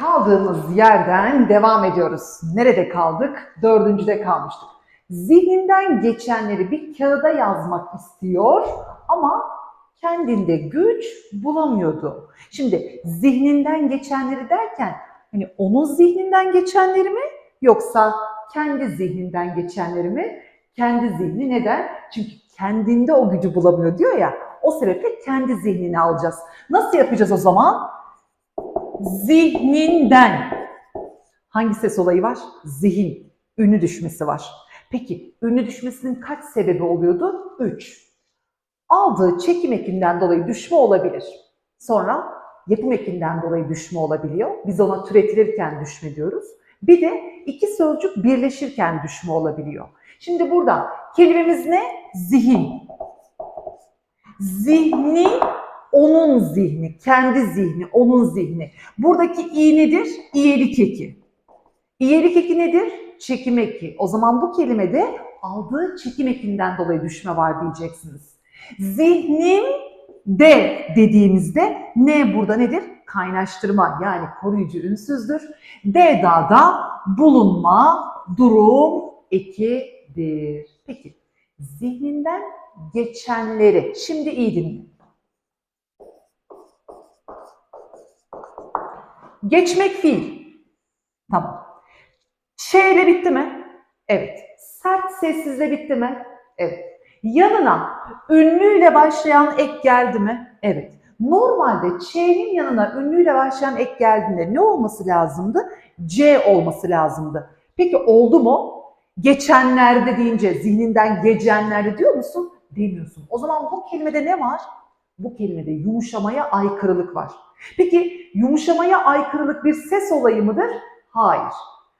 kaldığımız yerden devam ediyoruz. Nerede kaldık? Dördüncüde kalmıştık. Zihninden geçenleri bir kağıda yazmak istiyor ama kendinde güç bulamıyordu. Şimdi zihninden geçenleri derken hani onun zihninden geçenleri mi yoksa kendi zihninden geçenleri mi? Kendi zihni neden? Çünkü kendinde o gücü bulamıyor diyor ya. O sebeple kendi zihnini alacağız. Nasıl yapacağız o zaman? Zihninden. Hangi ses olayı var? Zihin. Ünlü düşmesi var. Peki ünlü düşmesinin kaç sebebi oluyordu? 3. Aldığı çekim ekinden dolayı düşme olabilir. Sonra yapım ekinden dolayı düşme olabiliyor. Biz ona türetilirken düşme diyoruz. Bir de iki sözcük birleşirken düşme olabiliyor. Şimdi burada kelimemiz ne? Zihin. Zihni onun zihni, kendi zihni, onun zihni. Buradaki i nedir? İyelik eki. İyelik eki nedir? Çekim eki. O zaman bu kelimede aldığı çekim ekinden dolayı düşme var diyeceksiniz. Zihnim de dediğimizde ne burada nedir? Kaynaştırma yani koruyucu ünsüzdür. D da bulunma, durum ekidir. Peki zihninden geçenleri şimdi iyi dinleyin. Geçmek fiil. Tamam. Şeyle bitti mi? Evet. Sert sessizle bitti mi? Evet. Yanına ünlüyle başlayan ek geldi mi? Evet. Normalde Ç'nin yanına ünlüyle başlayan ek geldiğinde ne olması lazımdı? C olması lazımdı. Peki oldu mu? Geçenlerde deyince zihninden geçenlerde diyor musun? Demiyorsun. O zaman bu kelimede ne var? Bu kelimede yumuşamaya aykırılık var. Peki yumuşamaya aykırılık bir ses olayı mıdır? Hayır.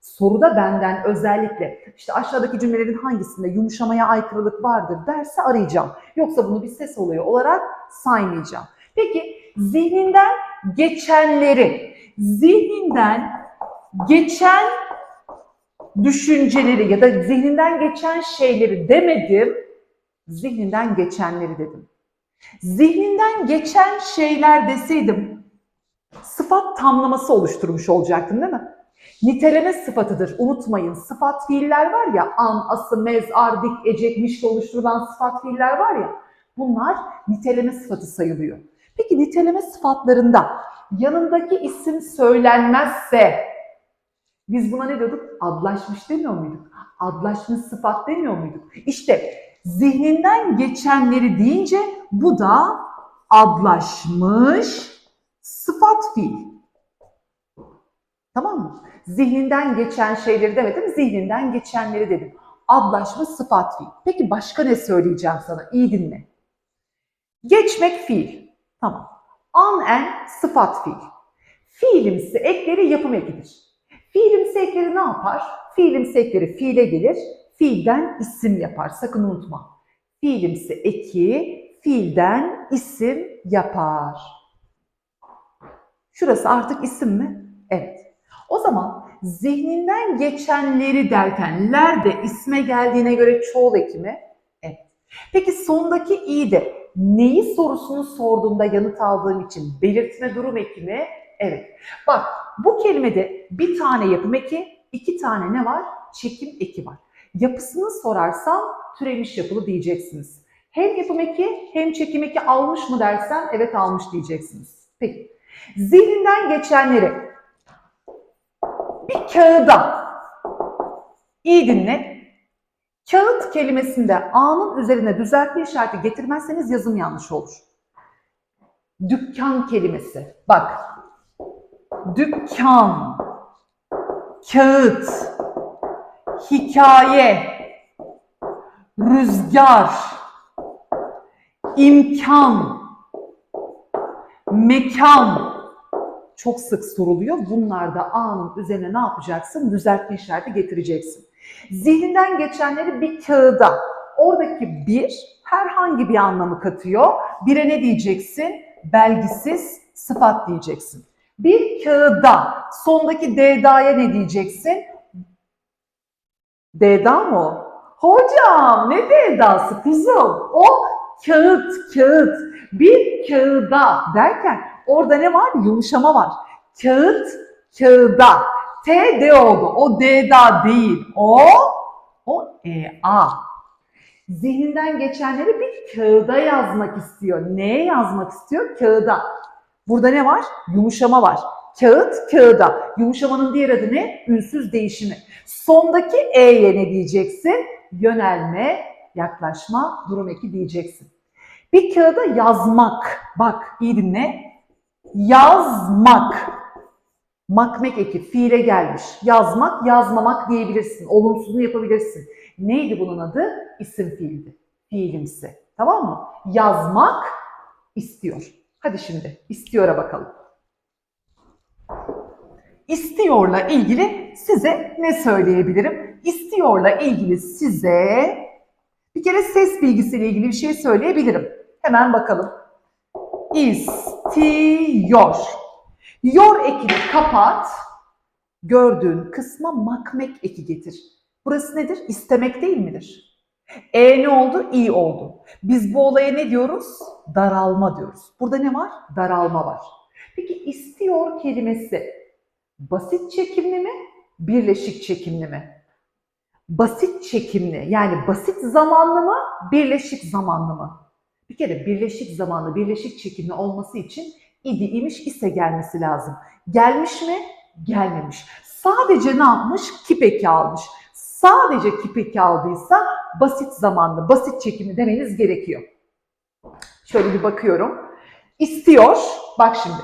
Soruda benden özellikle işte aşağıdaki cümlelerin hangisinde yumuşamaya aykırılık vardır derse arayacağım. Yoksa bunu bir ses olayı olarak saymayacağım. Peki zihninden geçenleri, zihninden geçen düşünceleri ya da zihninden geçen şeyleri demedim, zihninden geçenleri dedim. Zihninden geçen şeyler deseydim sıfat tamlaması oluşturmuş olacaktım değil mi? Niteleme sıfatıdır. Unutmayın sıfat fiiller var ya an, ası, mez, ar, dik, ecek, mişle oluşturulan sıfat fiiller var ya bunlar niteleme sıfatı sayılıyor. Peki niteleme sıfatlarında yanındaki isim söylenmezse biz buna ne diyorduk? Adlaşmış demiyor muyduk? Adlaşmış sıfat demiyor muyduk? İşte zihninden geçenleri deyince bu da adlaşmış sıfat fiil. Tamam mı? Zihninden geçen şeyleri demedim, zihninden geçenleri dedim. Adlaşmış sıfat fiil. Peki başka ne söyleyeceğim sana? İyi dinle. Geçmek fiil. Tamam. An en sıfat fiil. Fiilimsi ekleri yapım ekidir. Fiilimsi ekleri ne yapar? Fiilimsi ekleri fiile gelir, fiilden isim yapar. Sakın unutma. Fiilimsi eki fiilden isim yapar. Şurası artık isim mi? Evet. O zaman zihninden geçenleri derken ler de isme geldiğine göre çoğul eki mi? Evet. Peki sondaki i de neyi sorusunu sorduğumda yanıt aldığım için belirtme durum eki mi? Evet. Bak bu kelimede bir tane yapım eki, iki tane ne var? Çekim eki var. Yapısını sorarsam türemiş yapılı diyeceksiniz. Hem yapım eki hem çekim eki almış mı dersen evet almış diyeceksiniz. Peki. Zihninden geçenleri bir kağıda iyi dinle. Kağıt kelimesinde A'nın üzerine düzeltme işareti getirmezseniz yazım yanlış olur. Dükkan kelimesi. Bak. Dükkan. Kağıt. Hikaye. Rüzgar. imkan, Mekan çok sık soruluyor. Bunlarda A'nın üzerine ne yapacaksın? Düzeltme işareti getireceksin. Zihninden geçenleri bir kağıda. Oradaki bir herhangi bir anlamı katıyor. Bire ne diyeceksin? Belgisiz sıfat diyeceksin. Bir kağıda sondaki D'da'ya ne diyeceksin? D'da mı? Hocam ne D'da'sı kuzum? O kağıt, kağıt. Bir kağıda derken orada ne var? Yumuşama var. Kağıt, Kağıda. T, D oldu. O D da değil. O, o E, A. Zihninden geçenleri bir kağıda yazmak istiyor. Neye yazmak istiyor? Kağıda. Burada ne var? Yumuşama var. Kağıt, kağıda. Yumuşamanın diğer adı ne? Ünsüz değişimi. Sondaki E'ye ne diyeceksin? Yönelme, yaklaşma, durum eki diyeceksin. Bir kağıda yazmak. Bak iyi dinle. Yazmak. Makmek eki fiile gelmiş. Yazmak, yazmamak diyebilirsin. Olumsuzunu yapabilirsin. Neydi bunun adı? İsim fiildi. Fiilimsi. Tamam mı? Yazmak istiyor. Hadi şimdi istiyor'a bakalım. İstiyorla ilgili size ne söyleyebilirim? İstiyorla ilgili size bir kere ses bilgisiyle ilgili bir şey söyleyebilirim. Hemen bakalım. İstiyor. Yor ekini kapat. Gördüğün kısma makmek eki getir. Burası nedir? İstemek değil midir? E ne oldu? İ oldu. Biz bu olaya ne diyoruz? Daralma diyoruz. Burada ne var? Daralma var. Peki istiyor kelimesi basit çekimli mi? Birleşik çekimli mi? Basit çekimli yani basit zamanlı mı? Birleşik zamanlı mı? Bir kere birleşik zamanlı, birleşik çekimli olması için idi imiş ise gelmesi lazım. Gelmiş mi? Gelmemiş. Sadece ne yapmış? Kipeki almış. Sadece kipeki aldıysa basit zamanlı, basit çekimli demeniz gerekiyor. Şöyle bir bakıyorum. İstiyor, bak şimdi,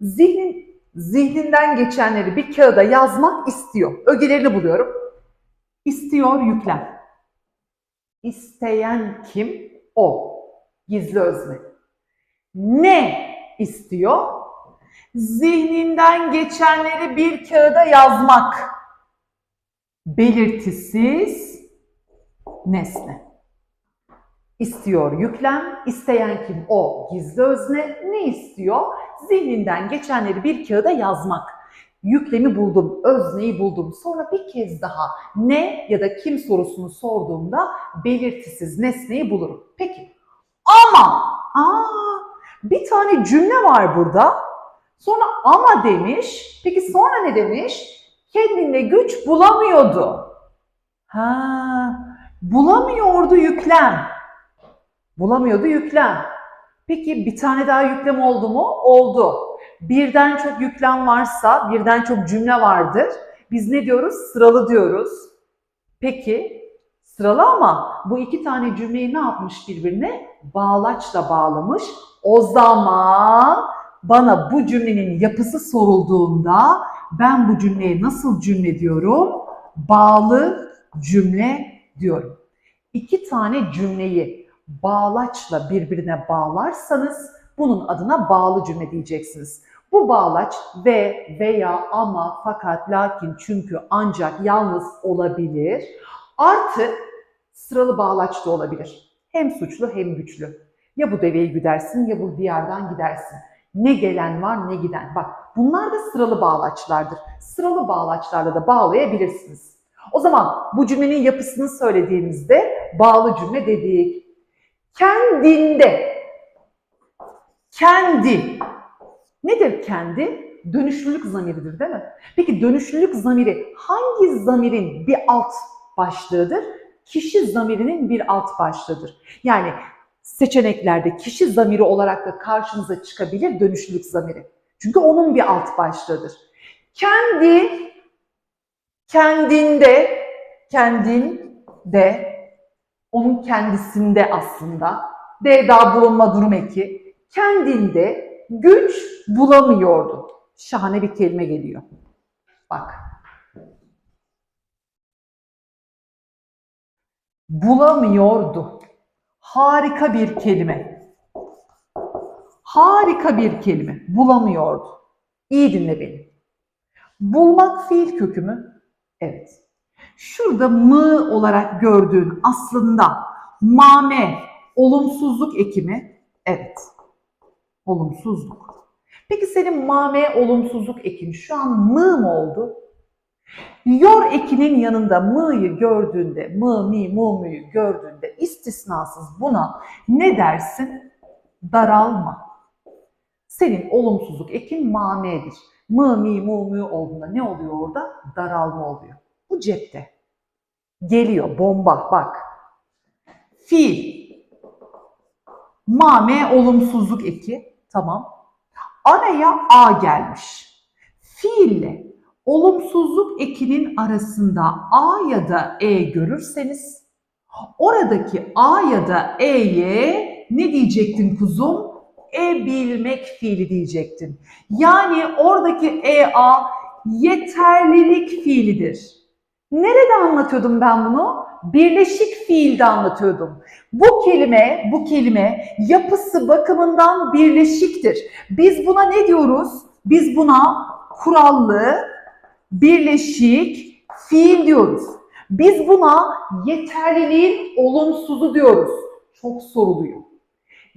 zihnin, zihninden geçenleri bir kağıda yazmak istiyor. Ögelerini buluyorum. İstiyor yüklem. İsteyen kim? O. Gizli özne. Ne istiyor? Zihninden geçenleri bir kağıda yazmak. Belirtisiz nesne. İstiyor yüklem, isteyen kim o gizli özne, ne istiyor? Zihninden geçenleri bir kağıda yazmak. Yüklemi buldum, özneyi buldum. Sonra bir kez daha ne ya da kim sorusunu sorduğumda belirtisiz nesneyi bulurum. Peki ama, aa, bir tane cümle var burada. Sonra ama demiş. Peki sonra ne demiş? Kendinde güç bulamıyordu. Ha, bulamıyordu yüklem. Bulamıyordu yüklem. Peki bir tane daha yüklem oldu mu? Oldu. Birden çok yüklem varsa, birden çok cümle vardır. Biz ne diyoruz? Sıralı diyoruz. Peki sıralı ama bu iki tane cümleyi ne yapmış birbirine? Bağlaçla bağlamış. O zaman bana bu cümlenin yapısı sorulduğunda ben bu cümleye nasıl cümle diyorum? Bağlı cümle diyorum. İki tane cümleyi bağlaçla birbirine bağlarsanız bunun adına bağlı cümle diyeceksiniz. Bu bağlaç ve, veya, ama, fakat, lakin, çünkü, ancak, yalnız olabilir. Artı sıralı bağlaç da olabilir. Hem suçlu hem güçlü. Ya bu deveyi güdersin ya bu diyardan gidersin. Ne gelen var ne giden. Bak bunlar da sıralı bağlaçlardır. Sıralı bağlaçlarla da bağlayabilirsiniz. O zaman bu cümlenin yapısını söylediğimizde bağlı cümle dedik. Kendinde. Kendi. Nedir kendi? Dönüşlülük zamiridir değil mi? Peki dönüşlülük zamiri hangi zamirin bir alt başlığıdır? Kişi zamirinin bir alt başlığıdır. Yani seçeneklerde kişi zamiri olarak da karşınıza çıkabilir dönüşlülük zamiri. Çünkü onun bir alt başlığıdır. Kendi, kendinde, kendinde, onun kendisinde aslında, D daha bulunma durum eki, kendinde güç bulamıyordu. Şahane bir kelime geliyor. Bak. Bulamıyordu. Harika bir kelime. Harika bir kelime. Bulamıyordu. İyi dinle beni. Bulmak fiil kökü mü? Evet. Şurada mı olarak gördüğün aslında mame, olumsuzluk ekimi. Evet. Olumsuzluk. Peki senin mame, olumsuzluk ekin şu an mı mı oldu? Yor ekinin yanında mı'yı gördüğünde, mı, mi, mu, mu'yu gördüğünde istisnasız buna ne dersin? Daralma. Senin olumsuzluk ekin mamedir. mı mi mu mu olduğunda ne oluyor orada? Daralma oluyor. Bu cepte. Geliyor bomba bak. Fiil. Mame olumsuzluk eki. Tamam. Araya A gelmiş. Fiille olumsuzluk ekinin arasında A ya da E görürseniz oradaki A ya da E'ye ne diyecektin kuzum? E bilmek fiili diyecektin. Yani oradaki EA yeterlilik fiilidir. Nerede anlatıyordum ben bunu? Birleşik fiilde anlatıyordum. Bu kelime, bu kelime yapısı bakımından birleşiktir. Biz buna ne diyoruz? Biz buna kurallı, birleşik fiil diyoruz. Biz buna yeterliliğin olumsuzu diyoruz. Çok soruluyor.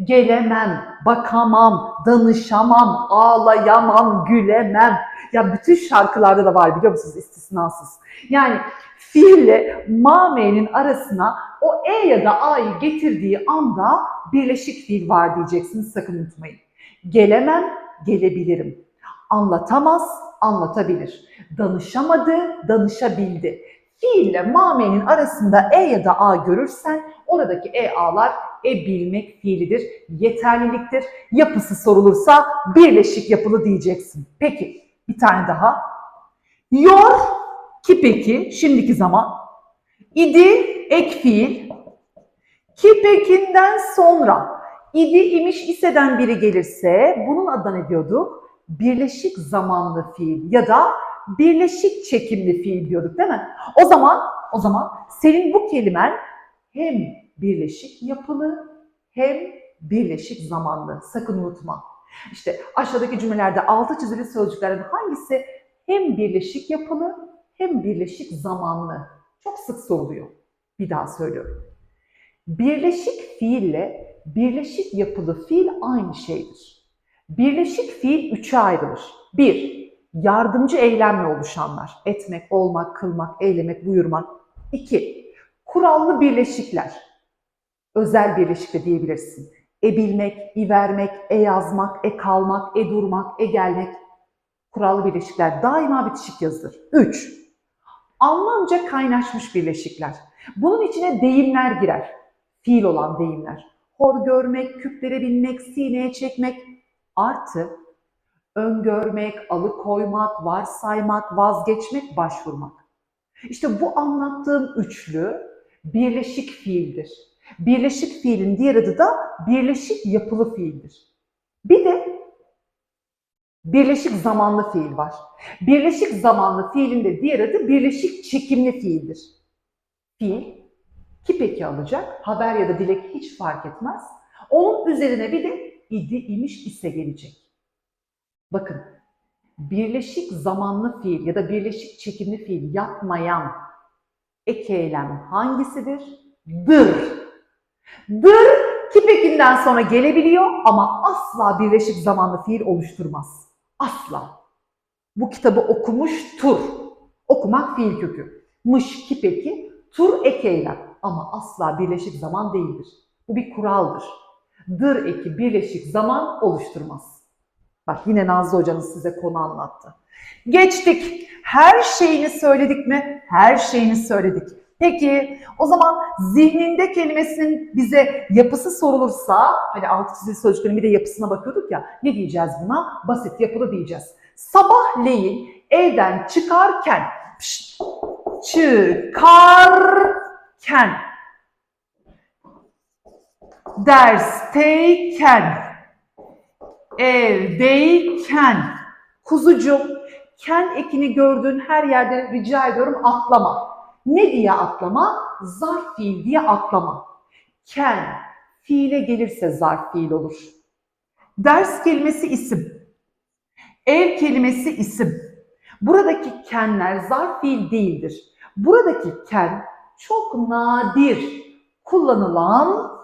Gelemem, bakamam, danışamam, ağlayamam, gülemem. Ya bütün şarkılarda da var biliyor musunuz istisnasız. Yani fiille mame'nin arasına o e ya da a'yı getirdiği anda birleşik fiil var diyeceksiniz sakın unutmayın. Gelemem, gelebilirim. Anlatamaz, anlatabilir. Danışamadı, danışabildi. Fiille mame'nin arasında e ya da a görürsen oradaki e a'lar e bilmek fiilidir, yeterliliktir. Yapısı sorulursa birleşik yapılı diyeceksin. Peki bir tane daha. Yor ki peki şimdiki zaman. İdi ek fiil. Ki pekinden sonra idi imiş iseden biri gelirse bunun adına ne diyorduk? Birleşik zamanlı fiil ya da birleşik çekimli fiil diyorduk değil mi? O zaman o zaman senin bu kelimen hem birleşik yapılı hem birleşik zamanlı. Sakın unutma. İşte aşağıdaki cümlelerde altı çizili sözcüklerden hangisi hem birleşik yapılı hem birleşik zamanlı? Çok sık soruluyor. Bir daha söylüyorum. Birleşik fiille birleşik yapılı fiil aynı şeydir. Birleşik fiil üçe ayrılır. Bir, yardımcı eylemle oluşanlar. Etmek, olmak, kılmak, eylemek, buyurmak. İki, kurallı birleşikler. Özel birleşik de diyebilirsin. E bilmek, i vermek, e yazmak, e kalmak, e durmak, e gelmek. Kurallı birleşikler daima bitişik yazılır. 3. Anlamca kaynaşmış birleşikler. Bunun içine deyimler girer. Fiil olan deyimler. Hor görmek, küplere binmek, sineye çekmek. Artı öngörmek, alıkoymak, varsaymak, vazgeçmek, başvurmak. İşte bu anlattığım üçlü birleşik fiildir. Birleşik fiilin diğer adı da birleşik yapılı fiildir. Bir de birleşik zamanlı fiil var. Birleşik zamanlı fiilin de diğer adı birleşik çekimli fiildir. Fiil ki peki alacak, haber ya da dilek hiç fark etmez. Onun üzerine bir de idi imiş ise gelecek. Bakın, birleşik zamanlı fiil ya da birleşik çekimli fiil yapmayan ek eylem hangisidir? Dır. Dır kipekinden sonra gelebiliyor ama asla birleşik zamanlı fiil oluşturmaz. Asla. Bu kitabı okumuş tur. Okumak fiil kökü. Mış kipeki, tur ek ama asla birleşik zaman değildir. Bu bir kuraldır. Dır eki birleşik zaman oluşturmaz. Bak yine Nazlı hocanız size konu anlattı. Geçtik. Her şeyini söyledik mi? Her şeyini söyledik. Peki o zaman zihninde kelimesinin bize yapısı sorulursa, hani altı çizili sözcüklerin bir de yapısına bakıyorduk ya, ne diyeceğiz buna? Basit yapılı diyeceğiz. Sabahleyin evden çıkarken, pişt, çıkarken, dersteyken, evdeyken, kuzucuğum, ken ekini gördüğün her yerde rica ediyorum atlama. Ne diye atlama? Zarf fiil diye atlama. Ken, fiile gelirse zarf fiil olur. Ders kelimesi isim. Ev kelimesi isim. Buradaki kenler zarf fiil değildir. Buradaki ken çok nadir kullanılan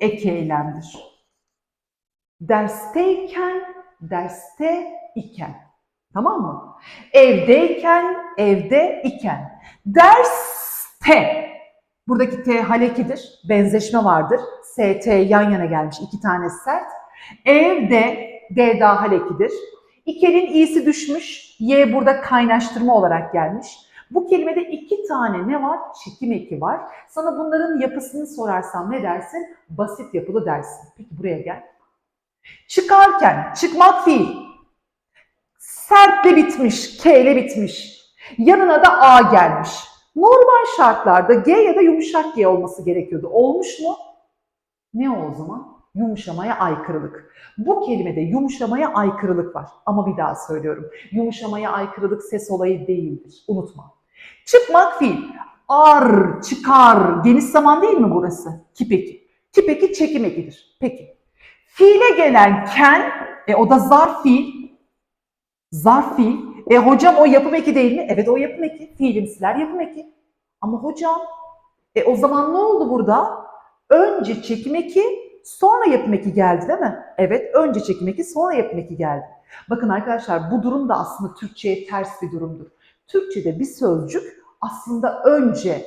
ek eylemdir. Dersteyken, derste iken. Tamam mı? Evdeyken, evde iken. Derste. Buradaki T halekidir. Benzeşme vardır. ST yan yana gelmiş. iki tane sert. Evde D daha halekidir. İkelin iyisi düşmüş. Y burada kaynaştırma olarak gelmiş. Bu kelimede iki tane ne var? Çekim eki var. Sana bunların yapısını sorarsam ne dersin? Basit yapılı dersin. Peki buraya gel. Çıkarken, çıkmak fiil. Sertle bitmiş, K ile bitmiş. Yanına da A gelmiş. Normal şartlarda G ya da yumuşak G olması gerekiyordu. Olmuş mu? Ne o zaman? Yumuşamaya aykırılık. Bu kelimede yumuşamaya aykırılık var. Ama bir daha söylüyorum. Yumuşamaya aykırılık ses olayı değildir. Unutma. Çıkmak fiil. Ar, çıkar. Geniş zaman değil mi burası? Kipeki. Kipeki çekim ekidir. Peki. Fiile gelen ken, e, o da zarf fiil. Zarf fiil. E hocam o yapım eki değil mi? Evet o yapım eki. Fiilimsiler yapım eki. Ama hocam e o zaman ne oldu burada? Önce çekim eki sonra yapım eki geldi değil mi? Evet önce çekim eki sonra yapım eki geldi. Bakın arkadaşlar bu durum da aslında Türkçe'ye ters bir durumdur. Türkçe'de bir sözcük aslında önce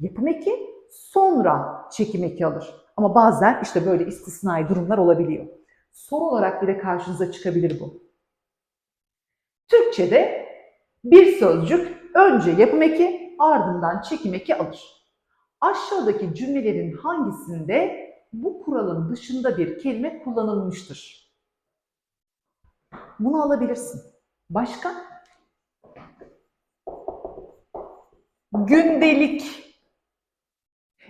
yapım eki sonra çekim eki alır. Ama bazen işte böyle istisnai durumlar olabiliyor. Soru olarak bile karşınıza çıkabilir bu. Türkçe'de bir sözcük önce yapım eki ardından çekim eki alır. Aşağıdaki cümlelerin hangisinde bu kuralın dışında bir kelime kullanılmıştır? Bunu alabilirsin. Başka? Gündelik.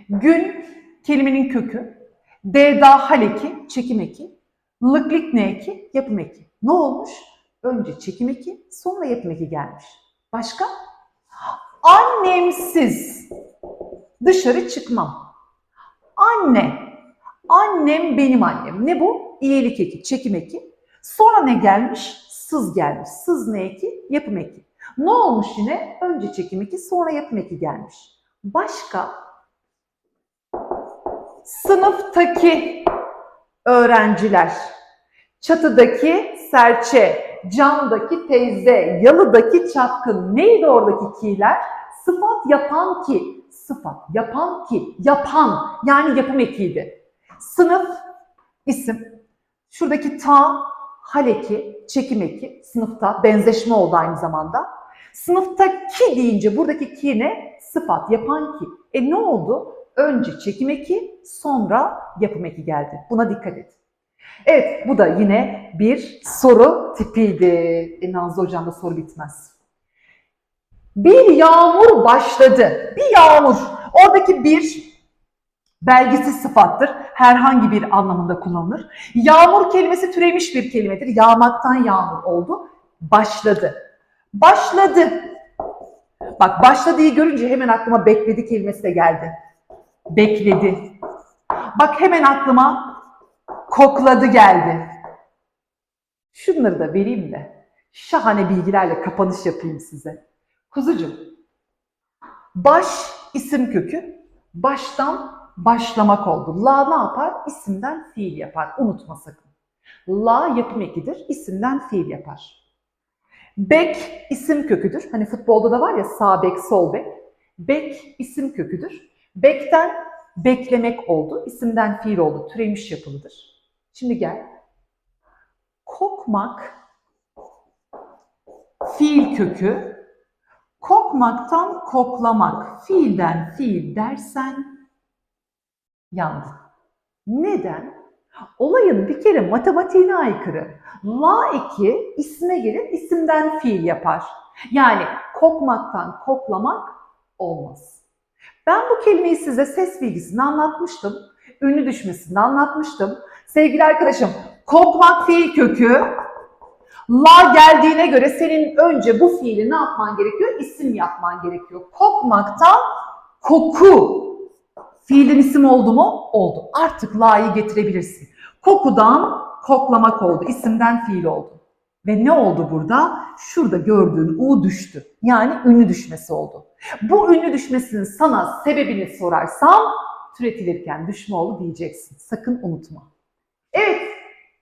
Gün kelimenin kökü. Deda haleki, çekim eki. Lıklik ne eki, yapım eki. Ne olmuş? Önce çekim eki, sonra yapım eki gelmiş. Başka? Annemsiz dışarı çıkmam. Anne. Annem benim annem. Ne bu? İyilik eki, çekim eki. Sonra ne gelmiş? Sız gelmiş. Sız ne eki? Yapım eki. Ne olmuş yine? Önce çekim eki, sonra yapım eki gelmiş. Başka? Sınıftaki öğrenciler. Çatıdaki serçe, camdaki teyze, yalıdaki çapkın. Neydi oradaki ki'ler? Sıfat yapan ki. Sıfat yapan ki. Yapan. Yani yapım ekiydi. Sınıf, isim. Şuradaki ta, hal eki, çekim eki. Sınıfta benzeşme oldu aynı zamanda. Sınıfta ki deyince buradaki ki ne? Sıfat, yapan ki. E ne oldu? Önce çekim eki, sonra yapım eki geldi. Buna dikkat et. Evet, bu da yine bir soru tipiydi. E, Nazlı Hocam da soru bitmez. Bir yağmur başladı. Bir yağmur. Oradaki bir belgesiz sıfattır. Herhangi bir anlamında kullanılır. Yağmur kelimesi türemiş bir kelimedir. Yağmaktan yağmur oldu. Başladı. Başladı. Bak başladığı görünce hemen aklıma bekledi kelimesi de geldi. Bekledi. Bak hemen aklıma kokladı geldi. Şunları da vereyim de şahane bilgilerle kapanış yapayım size. Kuzucuğum, baş isim kökü, baştan başlamak oldu. La ne yapar? İsimden fiil yapar. Unutma sakın. La yapım ekidir, isimden fiil yapar. Bek isim köküdür. Hani futbolda da var ya sağ bek, sol bek. Bek isim köküdür. Bekten beklemek oldu, isimden fiil oldu, türemiş yapılıdır. Şimdi gel. Kokmak fiil kökü. Kokmaktan koklamak, fiilden fiil dersen yandın. Neden? Olayın bir kere matematiğine aykırı. La eki isme gelir, isimden fiil yapar. Yani kokmaktan koklamak olmaz. Ben bu kelimeyi size ses bilgisini anlatmıştım. Ünlü düşmesini anlatmıştım. Sevgili arkadaşım, kokmak fiil kökü. La geldiğine göre senin önce bu fiili ne yapman gerekiyor? İsim yapman gerekiyor. Kokmaktan koku. Fiilin isim oldu mu? Oldu. Artık la'yı getirebilirsin. Kokudan koklamak oldu. İsimden fiil oldu. Ve ne oldu burada? Şurada gördüğün U düştü. Yani ünlü düşmesi oldu. Bu ünlü düşmesinin sana sebebini sorarsam türetilirken düşme oldu diyeceksin. Sakın unutma.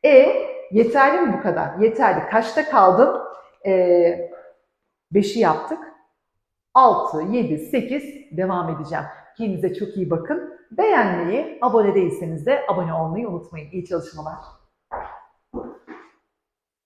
E yeterli mi bu kadar? Yeterli. Kaçta kaldım? Ee, 5'i yaptık. 6, 7, 8 devam edeceğim. Kendinize çok iyi bakın. Beğenmeyi, abone değilseniz de abone olmayı unutmayın. İyi çalışmalar.